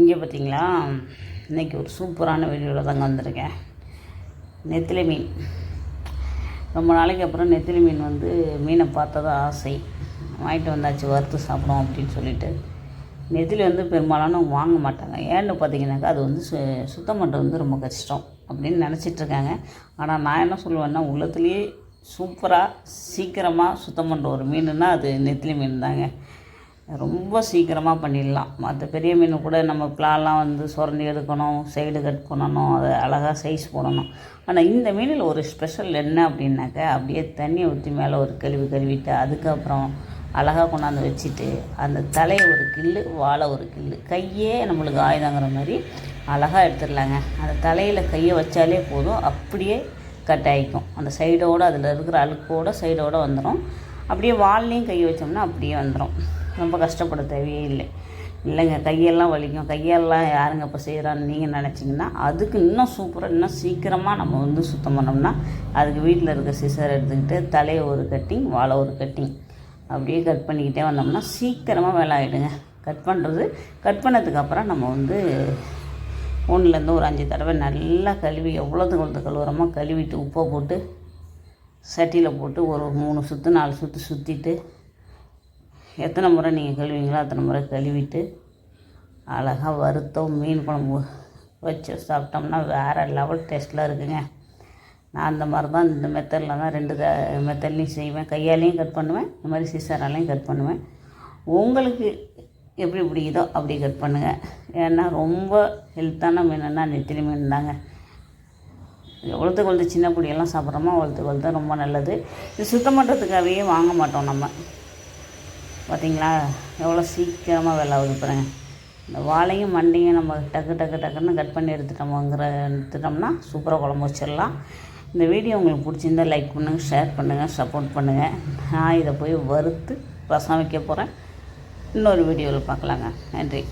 இங்கே பார்த்தீங்களா இன்றைக்கி ஒரு சூப்பரான வீடியோவில் தாங்க வந்திருக்கேன். நெத்திலி மீன். ரொம்ப நாளைக்கு அப்புறம் நெத்திலி மீன் வந்து மீனை பார்த்ததா ஆசை. வாங்கிட்டு வந்தாச்சு வறுத்து சாப்பிடும் அப்படின்னு சொல்லிட்டு. நெத்திலி வந்து பெரும்பாலான வாங்க மாட்டாங்க. ஏன்னு பார்த்தீங்கன்னாக்கா அது வந்து சு சுத்தம் பண்ணுறது வந்து ரொம்ப கஷ்டம் அப்படின்னு நினச்சிட்டு இருக்காங்க. ஆனால் நான் என்ன சொல்லுவேன்னா உள்ளத்துலேயே சூப்பராக சீக்கிரமாக சுத்தம் பண்ணுற ஒரு மீனுன்னா அது நெத்திலி மீன் தாங்க. ரொம்ப சீக்கிரமாக பண்ணிடலாம். மற்ற பெரிய மீன் கூட நம்ம பிளாலாம் வந்து சுரண்டி எடுக்கணும் சைடு கட் பண்ணணும் அதை அழகாக சைஸ் போடணும். ஆனால் இந்த மீனில் ஒரு ஸ்பெஷல் என்ன அப்படின்னாக்கா அப்படியே தண்ணியை ஊற்றி மேலே ஒரு கழுவி கழுவிட்டு அதுக்கப்புறம் அழகாக கொண்டாந்து வச்சுட்டு அந்த தலையை ஒரு கில்லு வாழை ஒரு கில்லு கையே நம்மளுக்கு ஆயுதங்கிற மாதிரி அழகாக எடுத்துடலாங்க. அந்த தலையில் கையை வச்சாலே போதும். அப்படியே கட் ஆகிக்கும் அந்த சைடோடு அதில் இருக்கிற அழுக்கோட சைடோடு வந்துடும் அப்படியே வால்லையும் கை வச்சோம்னா அப்படியே வந்துடும் ரொம்ப கஷ்டப்பட தேவையே இல்லை. இல்லைங்க கையெல்லாம் வலிக்கும். கையெல்லாம் யாருங்க இப்போ செய்கிறான்னு நீங்கள் நினச்சிங்கன்னா அதுக்கு இன்னும் சூப்பராக இன்னும் சீக்கிரமாக நம்ம வந்து சுத்தம் பண்ணோம்னா அதுக்கு வீட்டில் இருக்க சிசர் எடுத்துக்கிட்டு தலையை ஒரு கட்டிங் வாழை ஒரு கட்டிங் அப்படியே கட் பண்ணிக்கிட்டே வந்தோம்னா சீக்கிரமாக வேலை ஆகிடுங்க கட் பண்ணுறது கட் பண்ணதுக்கப்புறம் நம்ம வந்து ஒன்றுலேருந்து ஒரு அஞ்சு தடவை நல்லா கழுவி எவ்வளோத்துக்கு வந்து கழுவுறோமோ கழுவிட்டு உப்பை போட்டு சட்டியில் போட்டு ஒரு மூணு சுற்று நாலு சுற்று சுற்றிட்டு எத்தனை முறை நீங்கள் கழுவிங்களோ அத்தனை முறை கழுவிட்டு அழகாக வறுத்தோம் மீன் குழம்பு வச்சு சாப்பிட்டோம்னா வேறு லெவல் டேஸ்ட்டில் இருக்குங்க. நான் அந்த மாதிரி தான் இந்த மெத்தடில் தான் ரெண்டு க மெத்தட்லையும் செய்வேன். கையாலையும் கட் பண்ணுவேன். இந்த மாதிரி சீசராலையும் கட் பண்ணுவேன். உங்களுக்கு எப்படி பிடிக்குதோ அப்படி கட் பண்ணுங்கள் ஏன்னா ரொம்ப ஹெல்த்தான மீனுன்னா நெத்திலி மீன் தாங்க. எவ்வளோத்துக்கு வளர்த்து சின்ன பொடியெல்லாம் சாப்பிட்றோமோ அவ்வளோத்துக்கு வளர்த்து ரொம்ப நல்லது. இது சுத்தம் பண்ணுறதுக்காகவே வாங்க மாட்டோம் நம்ம. பார்த்தீங்களா எவ்வளோ சீக்கிரமாக வேலை ஆகுது பாருங்கள் இந்த வாழையும் மண்டையும் நம்ம டக்கு டக்கு டக்குன்னு கட் பண்ணி எடுத்துட்டோமோங்கிற எடுத்துட்டோம்னா சூப்பராக குழம்பு வச்சிடலாம். இந்த வீடியோ உங்களுக்கு பிடிச்சிருந்தா லைக் பண்ணுங்கள் ஷேர் பண்ணுங்கள் சப்போர்ட் பண்ணுங்கள் நான் இதை போய் வறுத்து ரசம் வைக்க போகிறேன் இன்னொரு வீடியோவில் பார்க்கலாங்க. நன்றி.